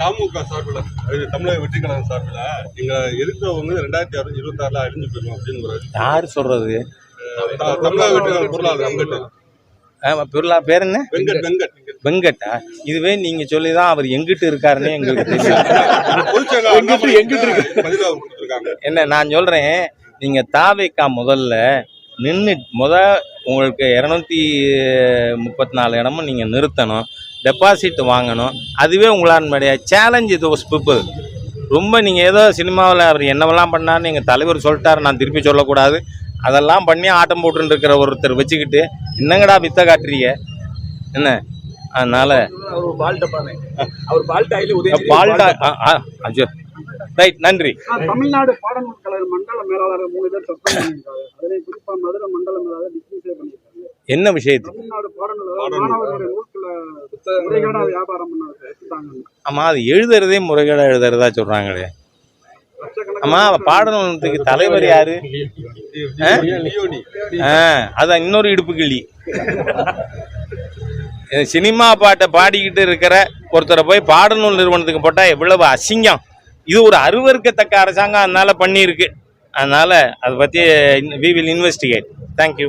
திமுக சார்பில் தமிழக வெற்றி கழகம் சார்பில் எங்க இருக்கிறவங்க ரெண்டாயிரத்தி அறு இருபத்தி ஆறுல அழிஞ்சு போயிடும் அப்படின்னு யார் சொல்றது? தமிழக வெற்றி கழகம் பொருளாதார வெங்கட் ஆமா, பிர்லா பேர் என்ன? வெங்கட் வெங்கட். வெங்கட்டா? இதுவே நீங்க சொல்லிதான் அவர் எங்கிட்டு இருக்காருன்னு எங்களுக்கு தெரியும். என்ன நான் சொல்றேன் நீங்க தாவேக்கா முதல்ல நின்று முத உங்களுக்கு இரநூத்தி முப்பத்தி நாலு இடமும் நீங்கள் நிறுத்தணும். டெபாசிட் வாங்கணும். அதுவே உங்களான் சேலஞ்ச் இது பீப்புள் ரொம்ப நீங்கள் ஏதோ சினிமாவில் அவர் என்னவெல்லாம் பண்ணார் நீங்கள் தலைவர் சொல்லிட்டாரு. நான் திருப்பி சொல்லக்கூடாது. அதெல்லாம் பண்ணி ஆட்டம் போட்டுன்னு இருக்கிற ஒருத்தர் வச்சுக்கிட்டு என்னங்கடா வித்த காட்டுறீங்க? என்ன? அதனால பால்டா அஜோ. ரைட் நன்றி. தமிழ்நாடு பாடநூல் கழக மண்டல மேலாளர் மூணு பேர் மண்டல மேலாளர் என்ன விஷயத்துக்கு ஆமாம் அது எழுதுறதே முறைகேடாக எழுதுறதா சொல்கிறாங்களே ஆமா பாடநூலத்துக்கு தலைவர் யாரு? ஆ? லியோனி ஆ அதான் இன்னொரு இடுப்பு கிள்ளி. சினிமா பாட்டை பாடிக்கிட்டு இருக்கிற ஒருத்தரை போய் பாடநூல் நிறுவனத்துக்கு போட்டால் எவ்வளவு அசிங்கம். இது ஒரு அருவருக்கத்தக்க அரசாங்கம் அதனால பண்ணியிருக்கு. அதனால அதை பற்றி வி வில் இன்வெஸ்டிகேட் தேங்க்யூ